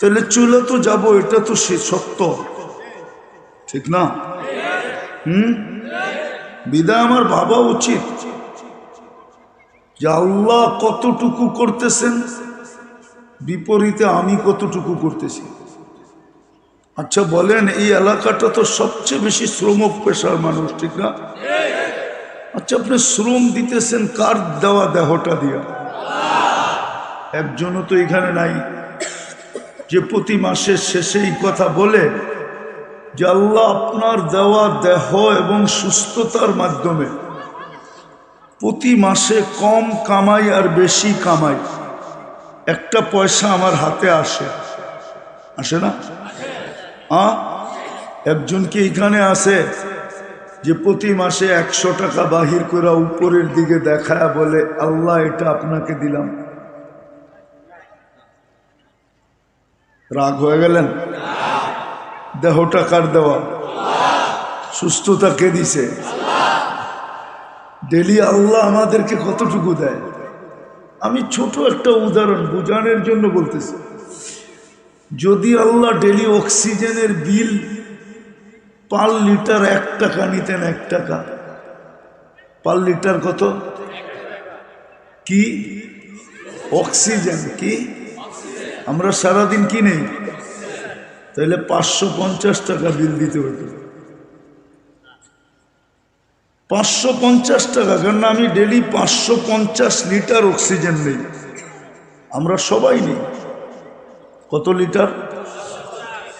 তাহলে চলে তো যাব, এটা তো সে সত্য। ঠিক না? হুম? বিদায় আমার ভাবা উচিত যে আল্লাহ কতটুকু করতেছেন, বিপরীতে আমি কতটুকু করতেছি। আচ্ছা বলেন, এই এলাকাটা তো সবচেয়ে বেশি শ্রম পেশার মানুষ, ঠিক না? আচ্ছা আপনি শ্রম দিতেছেন, কার দেওয়া দেহটা দিয়া? একজনও তো এখানে নাই। যে প্রতি মাসের শেষে এই কথা বলে যে আল্লাহ আপনার দেওয়া দেহ এবং সুস্থতার মাধ্যমে প্রতি মাসে কম কামাই আর বেশি কামাই। একটা পয়সা আমার হাতে আসে। আসে না? আ? একজন কি এখানে আছে যে প্রতি মাসে একশো টাকা বাহির করে উপরের দিকে দেখায় বলে, আল্লাহ, এটা আপনাকে দিলাম। রাগ হয়ে গেলেন? দেহ টাকার দেওয়া? সুস্থতা কে দিছে? ডেলি আল্লাহ আমাদেরকে কতটুকু দেয়? আমি ছোট একটা উদাহরণ বোঝানোর জন্য বলতেছি। যদি আল্লাহ ডেলি অক্সিজেনের বিল পার লিটার এক টাকা নিতেন, এক টাকা, পার লিটার কত? কি? অক্সিজেন, কি? আমরা সারাদিন কি নেই? তাহলে পাঁচশো পঞ্চাশ টাকা বিল দিতে হতো পাঁচশো পঞ্চাশ টাকা কারণ আমি ডেলি পাঁচশো পঞ্চাশ লিটার অক্সিজেন নেই। আমরা সবাই নেই। কত লিটার?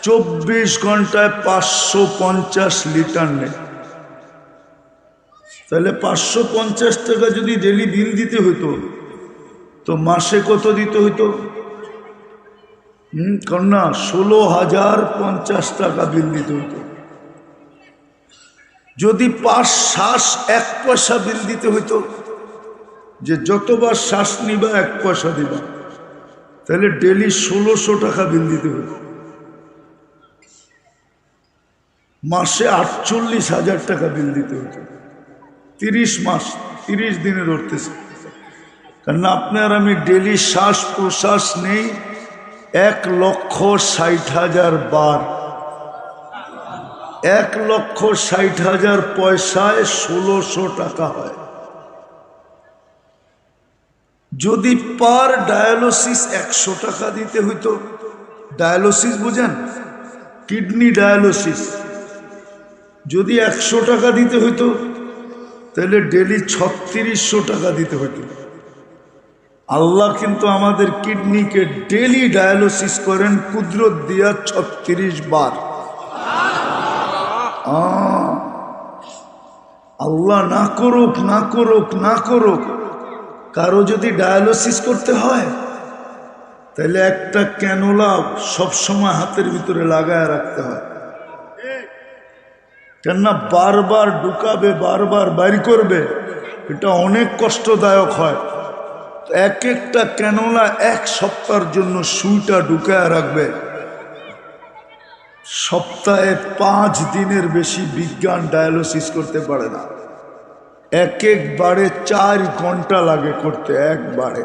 চব্বিশ ঘন্টায় পাঁচশো পঞ্চাশ লিটার নেই। তাহলে পাঁচশো পঞ্চাশ টাকা যদি ডেলি বিল দিতে হতো তো মাসে কত দিতে হতো কন্যা, ষোলো হাজার পঞ্চাশ টাকা বিল দিতে হতো যদি পাঁচ শ্বাস এক পয়সা বিল দিতে হইতো, যে যতবার শ্বাস নিবা, এক পয়সা দিবা, তাহলে ডেলি ষোলোশো টাকা বিল দিতে হতো মাসে আটচল্লিশ হাজার টাকা বিল দিতে হতো তিরিশ মাস, তিরিশ দিনে ধরতেছে কারণ আপনার আমি ডেলি শ্বাস প্রশ্বাস নেই এক লক্ষ ষাট হাজার বার। এক লক্ষ ষাট হাজার পয়সায় ষোলোশো টাকা হয়। যদি পার ডায়ালিসিস একশো টাকা দিতে হইতো, ডায়ালিসিস বুঝেন? Kidney dialysis. যদি একশো টাকা দিতে হইতো, তাহলে ডেলি ছত্রিশশো টাকা দিতে হইতো। আল্লাহ কিন্তু আমাদের কিডনিকে ডেলি ডায়ালিসিস করেন, কুদরত দিয়া ছত্রিশ বার। আল্লাহ না করুক না করুক না করুক, কারও যদি ডায়ালিসিস করতে হয়, তাহলে একটা ক্যানোলা সবসময় হাতের ভিতরে লাগায় রাখতে হয়। কেননা বারবার ঢুকাবে, বারবার বাইর করবে, এটা অনেক কষ্টদায়ক হয়। এক একটা ক্যানোলা এক সপ্তাহের জন্য সুইটা ঢুকায় রাখবে। সপ্তাহে পাঁচ দিনের বেশি বিজ্ঞান ডায়ালিসিস করতে পারে না। এক একবারে চার ঘণ্টা লাগে করতে একবারে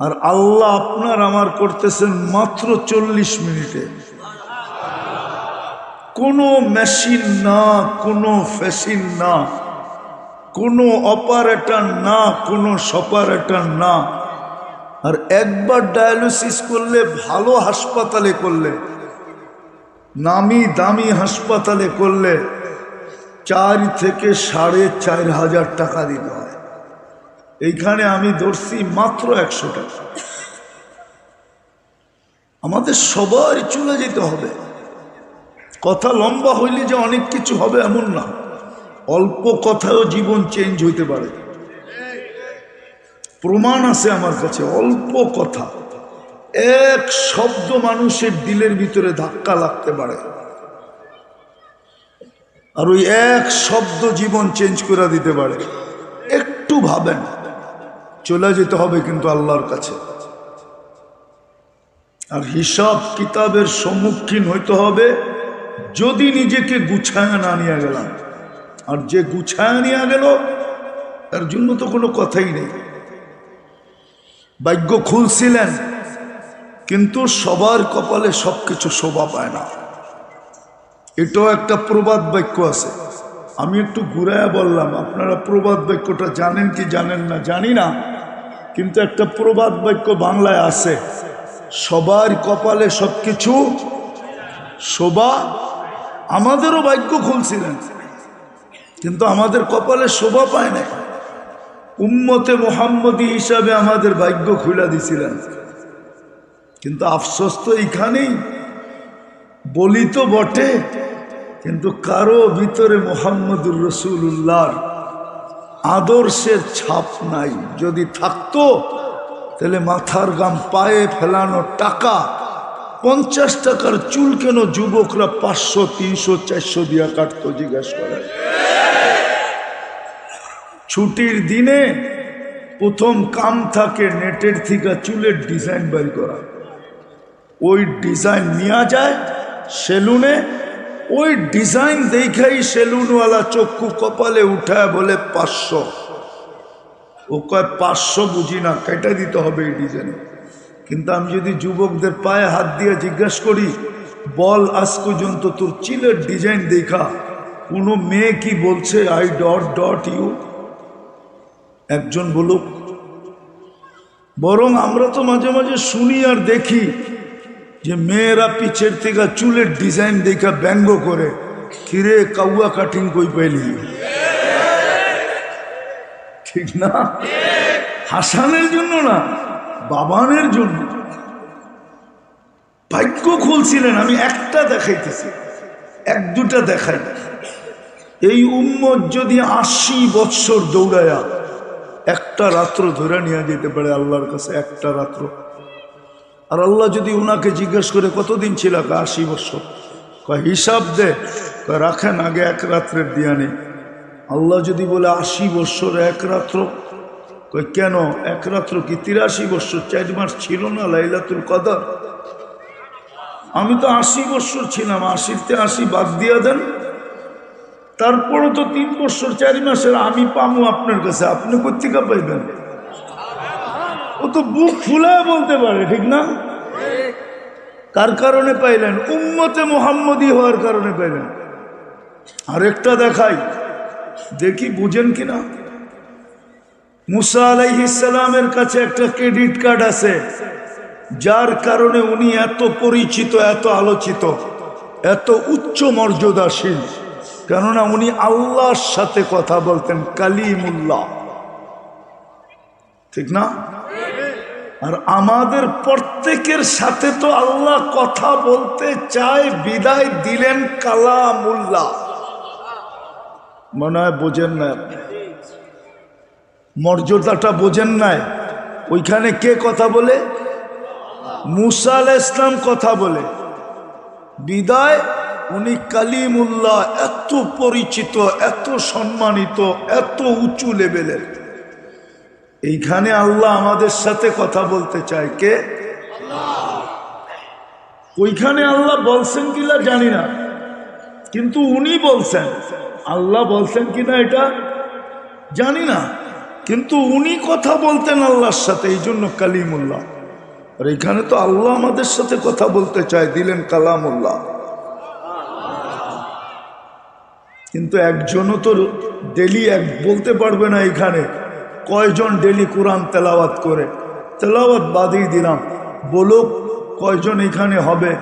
আর আল্লাহ আপনার আমার করতেছেন মাত্র চল্লিশ মিনিটে। কোনো মেশিন না, কোনো ফেসিন না। কোনো অপারেটর না, কোনো সপারেটর না। আর একবার ডায়ালিসিস করলে, ভালো হাসপাতালে করলে, নামি দামি হাসপাতালে করলে, চার থেকে সাড়ে চার হাজার টাকা দিতে হয়। এইখানে আমি ধরছি মাত্র একশো টাকা। আমাদের সবার চলে যেতে হবে। কথা লম্বা হইলে যে অনেক কিছু হবে এমন না। অল্প কথায়ও জীবন চেঞ্জ হইতে পারে। প্রমাণ আছে আমার কাছে, অল্প কথা। এক শব্দ মানুষের দিলের ভিতরে ধাক্কা লাগতে পারে। আর ওই এক শব্দ জীবন চেঞ্জ করে দিতে পারে। একটু ভাবেন, চলে যেতে হবে কিন্তু আল্লাহর কাছে। আর হিসাব কিতাবের সম্মুখীন হইতে হবে, যদি নিজেকে গুছায় না নিয়ে গেলাম। আর যে গুছায় নিয়ে গেল, তার জন্য তো কোনো কথাই নেই। ভাগ্য খুলছিলেন, কিন্তু সবার কপালে সব কিছু শোভা পায় না। এটাও একটা প্রবাদ বাক্য আছে। আমি একটু ঘুরাইয়া বললাম, আপনারা প্রবাদ বাক্যটা জানেন কি জানেন না? জানি না, কিন্তু একটা প্রবাদ বাক্য বাংলায় আছে। সবার কপালে সব কিছু শোভা, আমাদেরও ভাগ্য খুলছিলেন। কিন্তু আমাদের কপালে শোভা পায় না উম্মতে মোহাম্মদী হিসাবে আমাদের ভাগ্য খুলে দিছিলেন। কিন্তু আফসোস তো এইখানেই, বলি তো বটে, কিন্তু কারও ভিতরে মোহাম্মদুর রসুল্লাহর আদর্শের ছাপ নাই। যদি থাকতো, তাহলে মাথার গাম পায়ে ফেলানো টাকা পঞ্চাশ টাকার চুল কেন যুবকরা পাঁচশো, তিনশো, চারশো দিয়া কাটতো, জিজ্ঞাসা করে। ছুটির দিনে প্রথম কাম থাকে নেটের থেকে চুলের ডিজাইন বের করা। ওই ডিজাইন নেওয়া যায় সেলুনে, ওই ডিজাইন দেখাই সেলুনওয়ালা চক্ষু কপালে উঠায় বলে পাঁচশো। ও কয়, পাঁচশো বুঝি না, কেটে দিতে হবে এই ডিজাইনে কিন্তু আমি যদি যুবকদের পায়ে হাত দিয়ে জিজ্ঞেস করি, বল আজ পর্যন্ত তোর চিলের ডিজাইন দেখা। কোনো মেয়ে কি বলছে আই ডট ডট ইউ একজন বলুক, বরং আমরা তো মাঝে মাঝে শুনি আর দেখি যে মেয়েরা পিছের থেকে চুলের ডিজাইন দেখা ব্যঙ্গ করে। কিরে, কাউয়া কাটিং কই পেলি ঠিক না? হাসানের জন্য না? বাবানের জন্য। ভাগ্য খুলছিলেন, আমি একটা দেখাইতেছি। এক, দুটা দেখাই। এই উম্মত যদি আশি বৎসর দৌড়ায়া একটা রাত্র ধরে নিয়ে যেতে পারে আল্লাহর কাছে, একটা রাত্র। আর আল্লাহ যদি উনাকে জিজ্ঞেস করে, কতদিন ছিল আশি বৎসর? কয়, হিসাব দে। রাখেন আগে এক রাত্রের দিয়া নেই। আল্লাহ যদি বলে, আশি বৎসর এক রাত্র? কয় কেন? এক রাত্র কি তিরাশি বৎসর চার মাস ছিল না লাইলাতুল কদর? আমি তো আশি বৎসর ছিলাম আশিতে আশি বাদ দিয়া দেন। তারপরও তো তিন বছর, চারি মাসের আমি পামু আপনার কাছে, আপনি পত্রিকা পাইবেন? ও তো বুক ফুলায় বলতে পারে, ঠিক না? কার কারণে পাইলেন? উম্মতে মোহাম্মদী হওয়ার কারণে পাইলেন। আরেকটা দেখাই, দেখি বুঝেন কিনা? মুসা আলাইহিসালামের কাছে একটা ক্রেডিট কার্ড আছে। যার কারণে উনি এত পরিচিত, এত আলোচিত, এত উচ্চ মর্যাদাশীল। কেননা উনি আল্লাহর সাথে কথা বলতেন, কালিমুল্লাহ। ঠিক না? আর আমাদের প্রত্যেকের সাথে তো আল্লাহ কথা বলতে চায়, বিদায় দিলেন কালামুল্লাহ। মনে হয় বোঝেন না। মর্যাদাটা বোঝেন নাই। ওইখানে কে কথা বলে? মুসা আলাহ ইসলাম কথা বলে। বিদায়, উনি কালিমুল্লাহ, এত পরিচিত, এত সম্মানিত, এত উঁচু লেভেলের। এইখানে আল্লাহ আমাদের সাথে কথা বলতে চায় কে? ওইখানে আল্লাহ বলছেন কিনা জানি না। কিন্তু উনি বলছেন। আল্লাহ বলছেন কিনা এটা? জানি না। কিন্তু উনি কথা বলতেন আল্লাহর সাথে, এই জন্য কালিমুল্লাহ। আর এখানে তো আল্লাহ আমাদের সাথে কথা বলতে চায়, দিলেন কালামুল্লাহ। কিন্তু একজনও তো ডেলি এক, বলতে পারবে না এখানে, কয়জন ডেলি কোরআন তেলাওয়াত করে। তেলাওয়াত বাদই দিলাম। বলুক কয়জন এখানে হবে।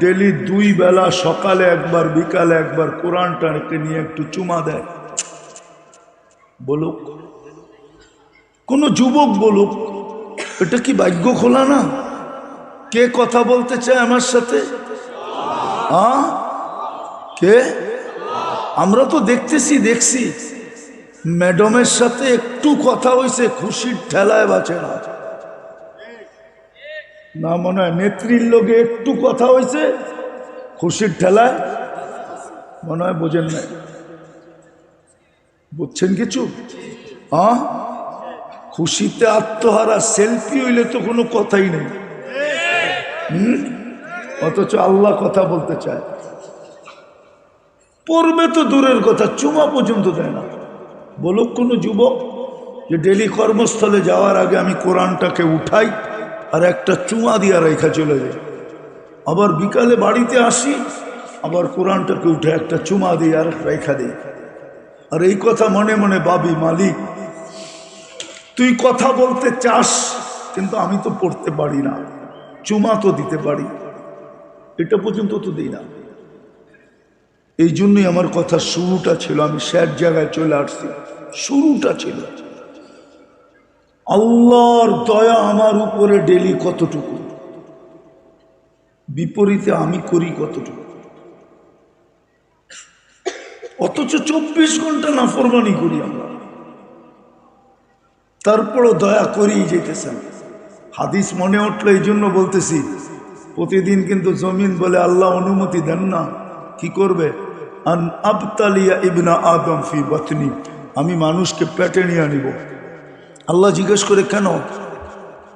ডেলি দুই বেলা সকালে একবার, বিকালে একবার কোরআনটাকে নিয়ে একটু চুমা দেয়। বলুক। কোনো যুবক বলুক, এটা কি ভাগ্য খোলা না? কে কথা বলতে চায় আমার সাথে? আ কে? আমরা তো দেখতেছি, দেখছি। ম্যাডামের সাথে একটু কথা হয়েছে খুশির ঠেলায় বাঁচে না। না মনে হয় নেত্রীর লোকে একটু কথা হয়েছে খুশির ঠেলায়। মনে হয় বোঝেন নাই। বুঝছেন কিছু? হ্যাঁ খুশিতে আত্মহারা সেলফি হইলে তো কোনো কথাই নেই। অথচ আল্লাহ কথা বলতে চায়। পড়বে তো দূরের কথা, চুমা পর্যন্ত দেয় না। বলুক কোনো যুবক, যে ডেলি কর্মস্থলে যাওয়ার আগে আমি কোরআনটাকে উঠাই আর একটা চুমা দিয়া রেখা চলে যাই। আবার বিকালে বাড়িতে আসি, আবার কোরআনটাকে উঠে একটা চুমা দিই আর রেখা দিই। আর এই কথা মনে মনে ভাবি, মালিক তুই কথা বলতে চাস, কিন্তু আমি তো পড়তে পারি না। চুমা তো দিতে পারি। এটা পর্যন্ত তো দিই না। এই জন্যই আমার কথা শুরুটা ছিল, আমি স্যার জায়গায় চলে আসছি। শুরুটা ছিল। আল্লাহর দয়া আমার উপরে ডেলি কতটুকু? বিপরীতে আমি করি কতটুকু? অথচ চব্বিশ ঘণ্টা না নাফরমানি করি আমরা। তারপরও দয়া করেই যেতেছেন। হাদিস মনে উঠল এই জন্য বলতেছি, প্রতিদিন কিন্তু জমিন বলে আল্লাহ অনুমতি দেন না, কি করবে? আন আবতালিয়া ইবনা আদম ফি বতনি, আমি মানুষকে পেটে নিয়ে নিব আল্লাহ জিজ্ঞেস করে, কেন?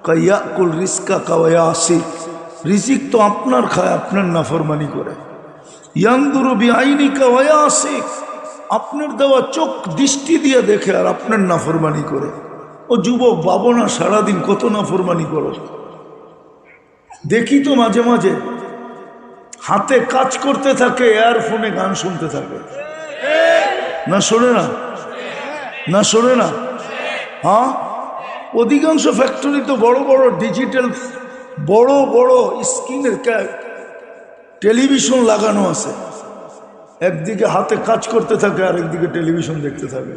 কাইয়াকুল রিস্কা কাওয়া আসি রিজিক তো আপনার খায়, আপনার নাফরমানি করে। ইয়ান্দুরু বিআইনি কাওয়া আসি আপনার দেওয়া চোখ দৃষ্টি দিয়ে দেখে আর আপনার নাফরমানি করে। যুবক, বাবো না, সারাদিন কত নাফরমানি করো। দেখি তো মাঝে মাঝে, হাতে কাজ করতে থাকে, এয়ারফোনে গান শুনতে থাকে। না শোনে না? না শোনে না? হ্যাঁ? অধিকাংশ ফ্যাক্টরি তো বড় বড় ডিজিটাল বড় বড় স্ক্রিনের টেলিভিশন লাগানো আছে। একদিকে হাতে কাজ করতে থাকে আর একদিকে টেলিভিশন দেখতে থাকে।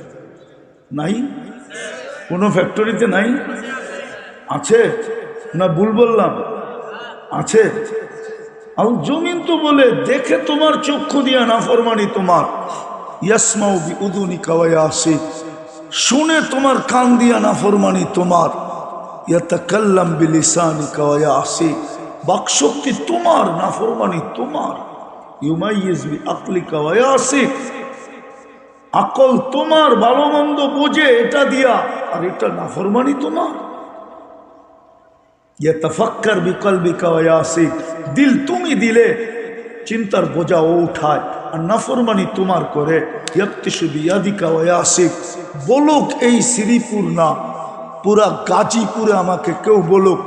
নাই কোনো ফ্যাক্টরিতে নাই? আছে? না ভুল বললাম। আছে। আর জমিন তো বলে, দেখে তোমার চক্ষু দিয়া না ফরমানি তোমার। ইয়াসমাউ বি উদুনি কাওয়ায়া আসে শুনে তোমার কান দিয়া না ফরমানি তোমার বাকশক্তি তোমার না ফরমানি তোমার। ইউমাইয়িজ বি আকলি কাওয়ায়া আসে আকল তোমার ভালো মন্দ বোঝে এটা দিয়া, আর এটা নাফরমানি তোমার। ইয়ে তফাক্কার বিকল্বিকা আসে দিল তুমি দিলে, চিন্তার বোঝা ও উঠায়, আর নাফরমানি তোমার করে বলুক এই শ্রীপুর না, পুরা গাজীপুরে আমাকে কেউ বলুক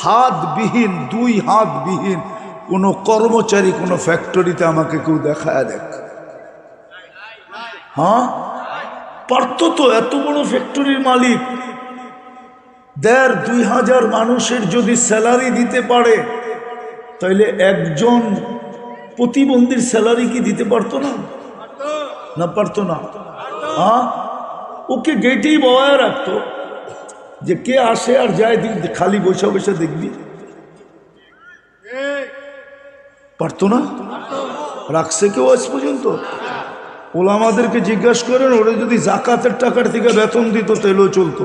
হাতবিহীন দুই হাতবিহীন কোনো কর্মচারী, কোনো ফ্যাক্টরিতে আমাকে কেউ দেখায় দেখ। হ্যাঁ? পারত তো এত বড় ফ্যাক্টরির মালিক। দেড় দুই হাজার মানুষের যদি স্যালারি দিতে পারে, তাইলে একজন প্রতিবন্ধীর স্যালারি কি দিতে পারতো না? না পারতো না। হ্যাঁ? ওকে গেটেই বওয়ায় রাখতো যে কে আসে আর যায় খালি বসে বসে দেখবি। পারতো না? রাখছে কেউ আজ পর্যন্ত? ওলামাদেরকে জিজ্ঞাসা করেন, ওরা যদি জাকাতের টাকার থেকে বেতন দিত তেলও চলতো।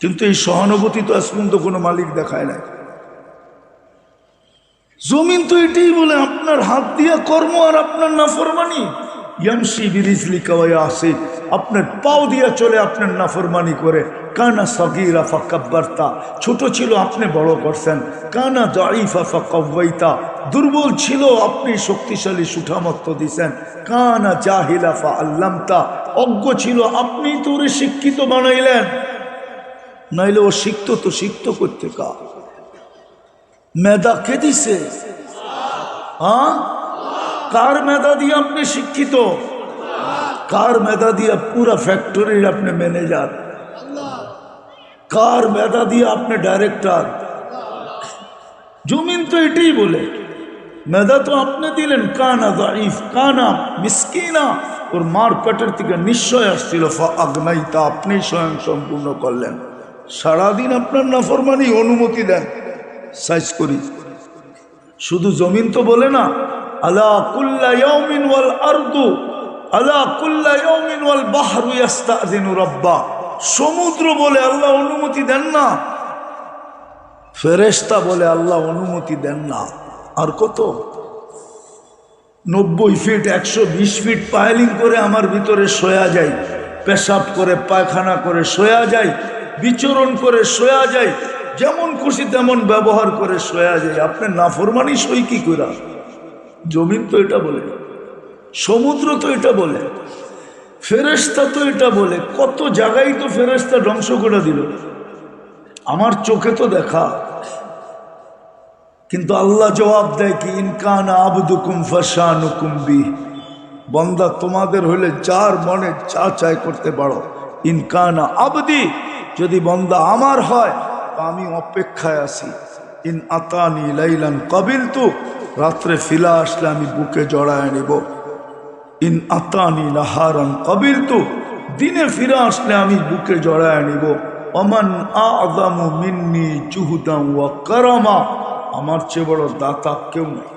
কিন্তু এই সহানুভূতি তো আজ পর্যন্ত কোনো মালিক দেখায় নাই। জমিন তো এটাই বলে, আপনার হাত দিয়া কর্ম আর আপনার নাফরমানি। ইয়ামসি বিরিজলি কাওয়া আসে আপনার পাও দিয়া চলে, আপনার নাফরমানি করে। কানা সগিরা ফাকাব্বারতা। ছোট ছিল আপনি, বড় করছেন। কানা দাইফা ফাকব্বইতা দুর্বল ছিল আপনি, শক্তিশালী সুঠামত্ব দিছেন। কানা জাহিলা ফা আল্লামতা অজ্ঞ ছিল আপনি, তো ওরে শিক্ষিত বানাইলেন। নাইলে ও শিখত তো শিখত করতে কা মেধা কে দিছে? হ্যাঁ কার মেধা দিয়ে আপনি শিক্ষিত? কার মেধা দিয়ে পুরা ফ্যাক্টরির আপনি ম্যানেজার কার মেধা দিয়ে আপনি ডাইরেক্টর জমিন তো এটাই বলে, মেধা তো আপনি দিলেন, কানা দাইফ কানা মিসকিনা। ওর মার পেটের থেকে নিশ্চয় আসছিল আগ্নাইতা আপনি স্বয়ং সম্পূর্ণ করলেন। সারাদিন আপনার নাফরমানি, অনুমতি দেন, সাইজ করি। শুধু জমিন তো বলে না, আলা কুল্লা ইয়াউমিন ওয়াল আরদু, আলা কুল্লা ইয়াউমিন ওয়াল বাহরু ইয়াস্তাযিনু রাব্বা। সমুদ্র বলে আল্লাহ অনুমতি দেন না। ফেরেশতা বলে আল্লাহ অনুমতি দেন না। আর কত? নব্বই ফিট একশো বিশ ফিট পাইলিং করে আমার ভিতরে শোয়া যায়। পেশাব করে, পায়খানা করে শোয়া যায়। বিচরণ করে শোয়া যায়। যেমন খুশি তেমন ব্যবহার করে শোয়া যায়। আপনার নাফরমানি সই কি করা জমিন তো এটা বলে। সমুদ্র তো এটা বলে। ফেরেস্তা তো এটা বলে, কত জায়গায় তো ফেরেস্তা ধ্বংস করে দিল। আমার চোখে তো দেখা। কিন্তু আল্লাহ জবাব দেয় কি ইনকান আবদুকুম ফাশানুকুম বি বন্দা, তোমাদের হলে যার মনে চা চায় করতে পারো। ইনকান আবদি, যদি বন্দা আমার হয় আমি অপেক্ষায় আছি। ইন আতানি লাইলান কবিল তু রাত্রে ফিলা আসলে আমি বুকে জড়ায় নিব। ইন আতানি লাহারান কবির তো দিনে ফিরে আসলে আমি বুকে জড়ায় নিব। অমান আদামু মিন্নি চুহুদাম ওয়া কারামা, আমার চেয়ে বড় দাতা কেউ নেই।